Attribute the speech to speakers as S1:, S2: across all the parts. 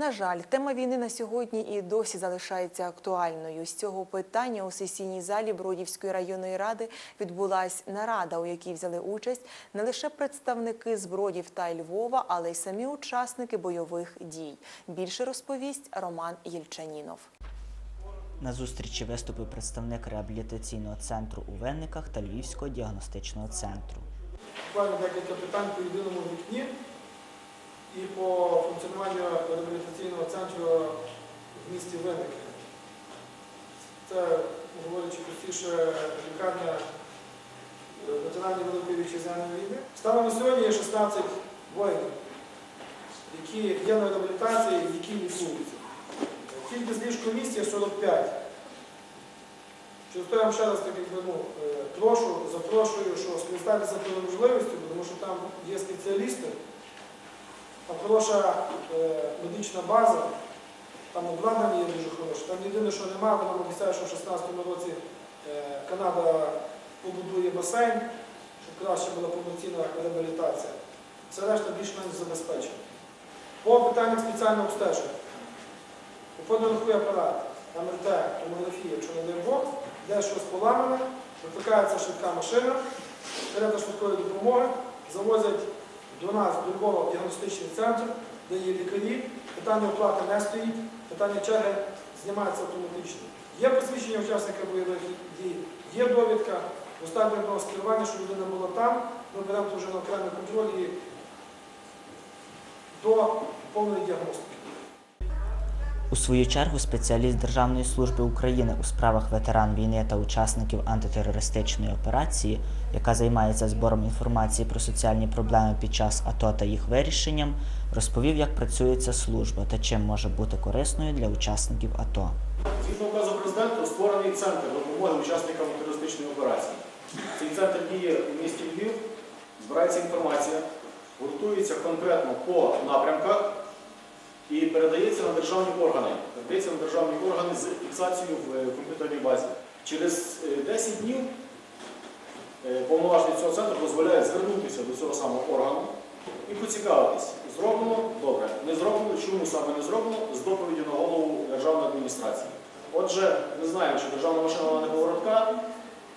S1: На жаль, тема війни на сьогодні і досі залишається актуальною. З цього питання у сесійній залі Бродівської районної ради відбулась нарада, у якій взяли участь не лише представники з Бродів та Львова, але й самі учасники бойових дій. Більше розповість Роман Єльчанінов.
S2: На зустрічі виступив представник реабілітаційного центру у Винниках та Львівського діагностичного центру.
S3: Буквально декілька питань по єдиному вікні і по функціонуванню реабілітаційного центру в місті Винники. Це, говорячи простіше, лікарня ветеранів Великої вітчизняної війни. Станом на сьогодні є 16 воїнів, які є на реабілітації, які лікуються. Кількість ліжкомісць є 45. Через то я вам ще раз так якби, ну, е, прошу, запрошую, що скористатися такою можливістю, тому що там є спеціалісти, там хороша е, медична база, там обладнання є дуже хороше. Там єдине, що немає, вона обіцяє, що в 2016 році е, Канада побудує басейн, щоб краще була повноцінна реабілітація. Все решта більш-менш забезпечено. По питаннях спеціального обстеження. Опорно-руховий апарат, МРТ, томографія, якщо не дай Бог, де щось поламане, викликається швидка машина, карета швидкої допомоги, завозять до нас, до Львова, в діагностичний центр, де є лікарі, питання оплати не стоїть, питання черги знімається автоматично. Є посвідчення учасника бойових дій, є довідка, достатньо одного скерування, що людина була там, ми беремо вже на окремий контроль і до повної діагностики.
S2: У свою чергу спеціаліст Державної служби України у справах ветеран війни та учасників антитерористичної операції, яка займається збором інформації про соціальні проблеми під час АТО та їх вирішенням, розповів, як працює ця служба та чим може бути корисною для учасників АТО.
S4: Згідно указу президента створений центр допомоги учасникам терористичної операції. Цей центр діє в місті Львів, збирається інформація, гуртується конкретно по напрямках і передається на державні органи. Передається на державні органи з фіксацією в е, комп'ютерній базі. Через е, 10 днів е, повноваження цього центру дозволяє звернутися до цього самого органу і поцікавитись, зроблено добре, не зроблено, чому саме не зроблено, з доповіді на голову державної адміністрації. Отже, ми знаємо, що державна машина не поворотка,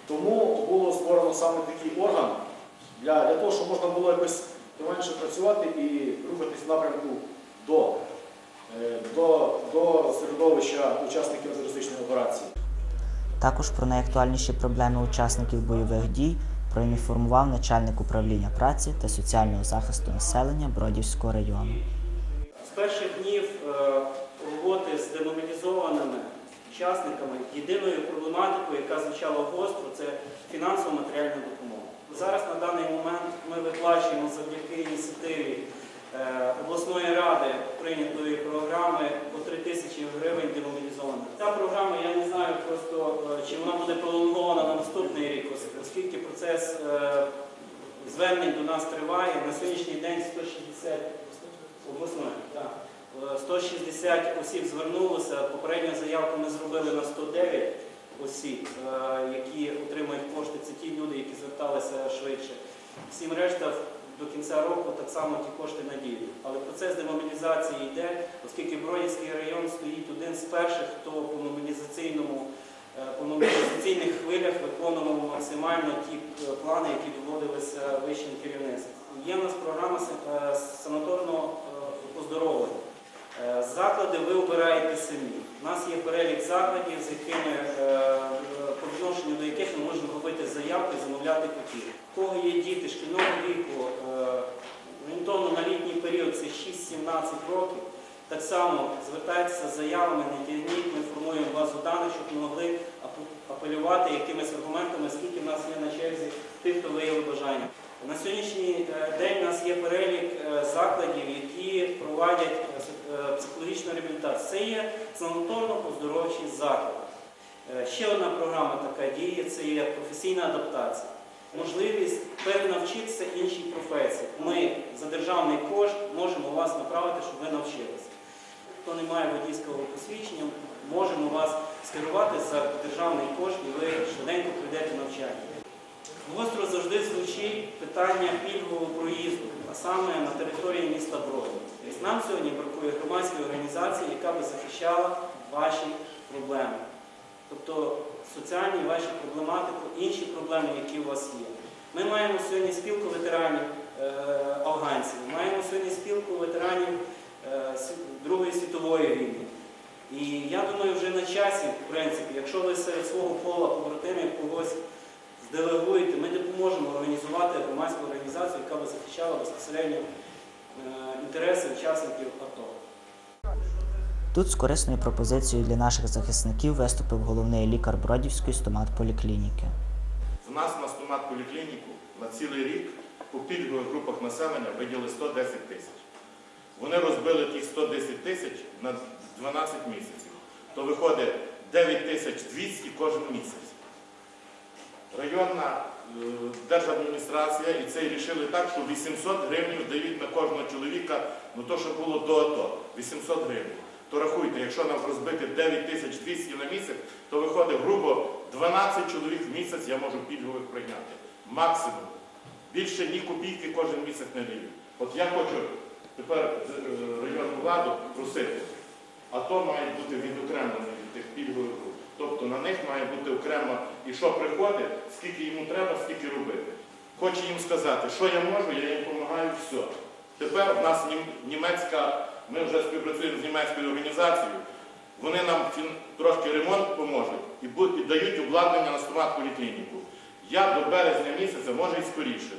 S4: тому було створено саме такий орган для, для того, щоб можна було якось менше працювати і рухатись в напрямку е, до середовища учасників терористичної операції.
S2: Також про найактуальніші проблеми учасників бойових дій проінформував начальник управління праці та соціального захисту населення Бродівського району.
S5: З перших днів е, роботи з демобілізованими учасниками єдиною проблематикою, яка звучала гостро, це фінансово матеріальна допомога. Зараз на даний момент ми виплачуємо завдяки ініціативі обласної ради прийнятої програми по 3 тисячі гривень демобілізованих. Ця програма, я не знаю просто, е, чи вона буде пролонгована на наступний рік, оскільки процес е, звернень до нас триває. На сьогоднішній день 160 обласної. так. Е, 160 осіб звернулося. Попередню заявку ми зробили на 109 осіб, е, які отримують кошти. Це ті люди, які зверталися швидше. Всім решта до кінця року так само ті кошти надіють. Але процес демобілізації йде, оскільки Бродівський район стоїть один з перших, хто по мобілізаційному е, по мобілізаційних хвилях виконував максимально ті е, плани, які доводилися вищим керівництвом. Є в нас програма е, санаторного оздоровлення. Е, Заклади ви обираєте самі. У нас є перелік закладів, з якими е, е, по відношенню до яких ми можемо робити заявки, замовляти купівлю. У кого є діти шкільного віку, орієнтовно на літній період це 6-17 років. Так само звертайтеся з заявами, не тягніть, ми формуємо базу даних, щоб ми могли апелювати якимись аргументами, скільки в нас є на черзі тих, хто виявив бажання. На сьогоднішній день у нас є перелік закладів, які проводять реабілітацію. Це є санаторно-оздоровчий заклад. Е, Ще одна програма така діє це є професійна адаптація. Можливість перенавчитися іншій професії. Ми за державний кошт можемо вас направити, щоб ви навчилися. Хто не має водійського посвідчення, можемо вас скерувати за державний кошт і ви швиденько прийдете навчання. Гостро завжди звучить питання пільгового проїзду, а саме на території міста Броді. Тобто Нам сьогодні бракує громадської організації, яка би захищала ваші проблеми. Тобто соціальні ваші проблематику, інші проблеми, які у вас є. Ми маємо сьогодні спілку ветеранів е, афганців, маємо сьогодні спілку ветеранів е, Другої світової війни. І я думаю, вже на часі, в принципі, якщо ви серед свого кола побратимів когось зделегуєте, ми допоможемо організувати громадську організацію, яка би захищала безпосередньо е, інтереси учасників АТО.
S2: Тут з корисною пропозицією для наших захисників виступив головний лікар Бродівської стомат-поліклініки.
S6: В нас на стомат-поліклініку на цілий рік по пільгових групах населення виділи 110 тисяч. Вони розбили тих 110 тисяч на 12 місяців. То виходить 9 тисяч 200 кожен місяць. Районна е, держадміністрація і це рішили так, що 800 гривень дають на кожного чоловіка, ну то, що було до АТО, 800 гривень. То рахуйте, якщо нам розбити 9200 на місяць, то виходить грубо 12 чоловік в місяць я можу пільгових прийняти. Максимум. Більше ні копійки кожен місяць не дають. От я хочу тепер е, районну владу просити, а то має бути відокремлено від тих пільгових груп. Тобто на них має бути окремо і що приходить, скільки йому треба, скільки робити. Хочу їм сказати, що я можу, я їм допомагаю, все. Тепер в нас німецька, ми вже співпрацюємо з німецькою організацією, вони нам трошки ремонт поможуть і, дають обладнання на стомат-поліклініку. Я до березня місяця, може і скоріше,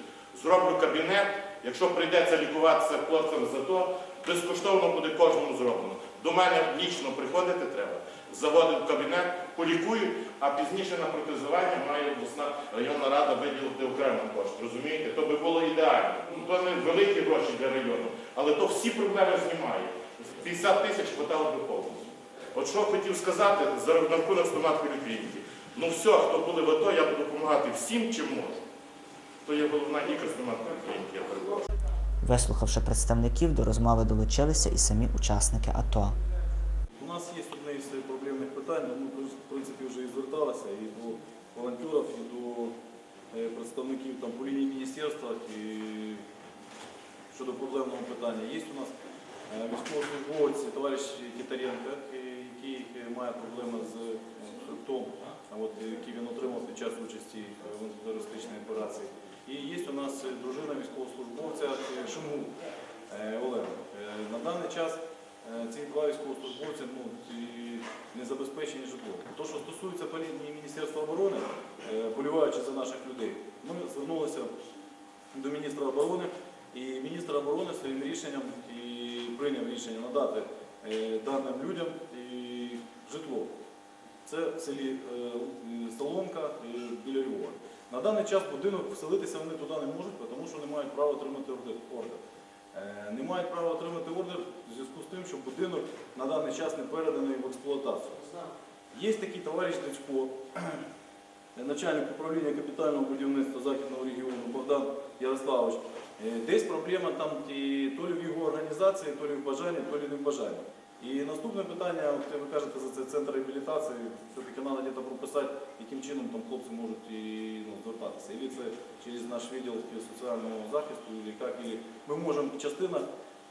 S6: зроблю кабінет, якщо прийдеться лікуватися хлопцям за то, безкоштовно буде кожному зроблено. До мене лічно приходити треба, заводить в кабінет, полікують, а пізніше на протезування має обласна районна рада виділити окремо кошти. Розумієте? То би було ідеально. Ну, то не великі гроші для району, але то всі проблеми знімає. 50 тисяч хватало би повністю. От що хотів сказати за рахунок стомат-поліклініки. Ну все, хто були в АТО, я буду допомагати всім, чим можу. То є головна лікар стомат-поліклініки, я перепрошую.
S2: Вислухавши представників, до розмови долучилися і самі учасники АТО.
S7: У нас є одне питань, ми в принципі вже і зверталися і до волонтерів, і до е, представників там, по лінії міністерства і щодо проблемного питання. Є у нас е, військовослужбовець, товариш Тітаренко, е, який має проблеми з хребтом, який він отримав під час участі в антитерористичній операції. І є у нас дружина військовослужбовця Шимгу Олега. На даний час Ці два військовослужбовці ну, не забезпечені житлом. То, що стосується по лінії Міністерства оборони, е, боліваючи за наших людей, ми звернулися до міністра оборони, і міністр оборони своїм рішенням і прийняв рішення надати е, даним людям і житло. Це в селі е, Соломка біля Львова. На даний час будинок вселитися вони туди не можуть, тому що не мають права отримати ордер. Е, Не мають права отримати ордер в зв'язку з тим, що будинок на даний час не переданий в експлуатацію. Є такий товариш Дичко, начальник управління капітального будівництва Західного регіону Богдан Ярославович. Е, Десь проблема там то ли в його організації, то ли в бажанні, то ли не в бажанні. І наступне питання, от ви кажете за це центр реабілітації, все-таки треба десь прописати, яким чином там хлопці можуть і, ну, звертатися. І це через наш відділ соціального захисту, і як і ми можемо частина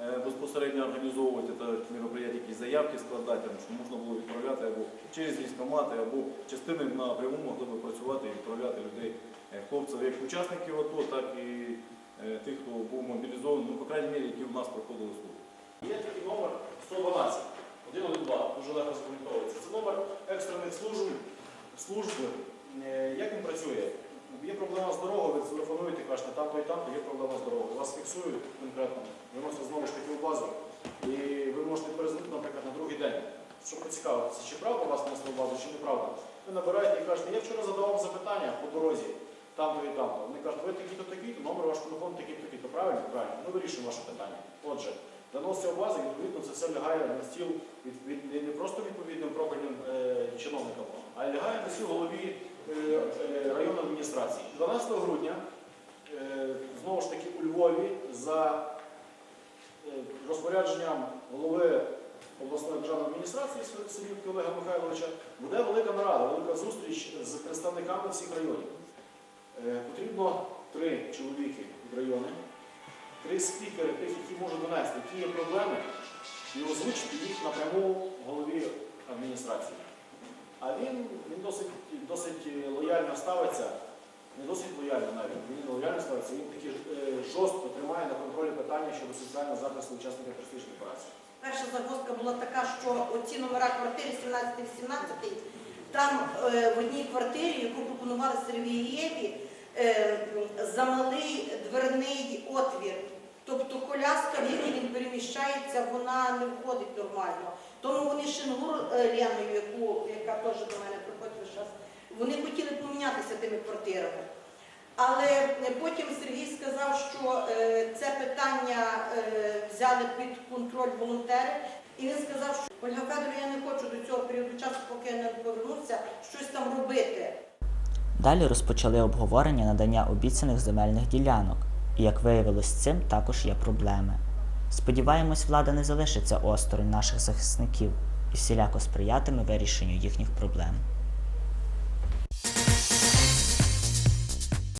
S7: е, безпосередньо організовувати це мероприятия, якісь заявки складати, тому що можна було відправляти або через військкомати, або частини напряму могли би працювати і відправляти людей, е, хлопців, як учасників АТО, так і е, тих, хто був мобілізований, ну, по крайній мірі, які в нас проходили службу.
S4: Є такий номер 112, 112, дуже легко запам'ятовується. Це номер екстрених служб, служби. Е, Як він працює? Є проблема з дорогою, ви телефонуєте, кажете, там-то і там-то є проблема з дорогою. Вас фіксують конкретно, виносять знову ж таки в базу. І ви можете перезвонити, наприклад, на другий день, щоб поцікавитися, чи правда вас внесли в базу, чи неправда. Ви набираєте і кажете, я вчора задавав запитання по дорозі, там-то і там-то. Вони кажуть, ви такі-то такі-то, номер ваш телефон такий-то такий-то. Правильно? Правильно. Ми вирішуємо ваше питання. Отже, Заноситься в базу, відповідно, це все лягає на стіл від, від, не- не просто відповідним профільним е, чиновникам, а лягає на стіл голові е, е, районної адміністрації. 12 грудня, е, знову ж таки, у Львові за е, розпорядженням голови обласної державної адміністрації Синютки Олега Михайловича буде велика нарада, велика зустріч з представниками всіх районів. Е, Потрібно три чоловіки від району три спікери, тих, які можуть донести, які є проблеми, і озвучити їх напряму голові адміністрації. А він, він досить, досить лояльно ставиться, не досить лояльно навіть, він лояльно ставиться, він таки е, жорстко тримає на контролі питання щодо соціального захисту учасників туристичної операції.
S8: Перша загвоздка була така, що оці номера квартири 17-18, там е, в одній квартирі, яку пропонували Сергієві, е, замалий дверний отвір. Коляска, в якій він переміщається, вона не входить нормально. Тому вони Шенгур е, Леною, яку, яка теж до мене приходить весь час, вони хотіли помінятися тими квартирами. Але е, потім Сергій сказав, що е, це питання взяли під контроль волонтери. І він сказав, що Ольга Федорівна, я не хочу до цього періоду часу, поки я не повернуся, щось там робити.
S2: Далі розпочали обговорення надання обіцяних земельних ділянок, і як виявилось, з цим також є проблеми. Сподіваємось, влада не залишиться осторонь наших захисників і всіляко сприятиме вирішенню їхніх проблем.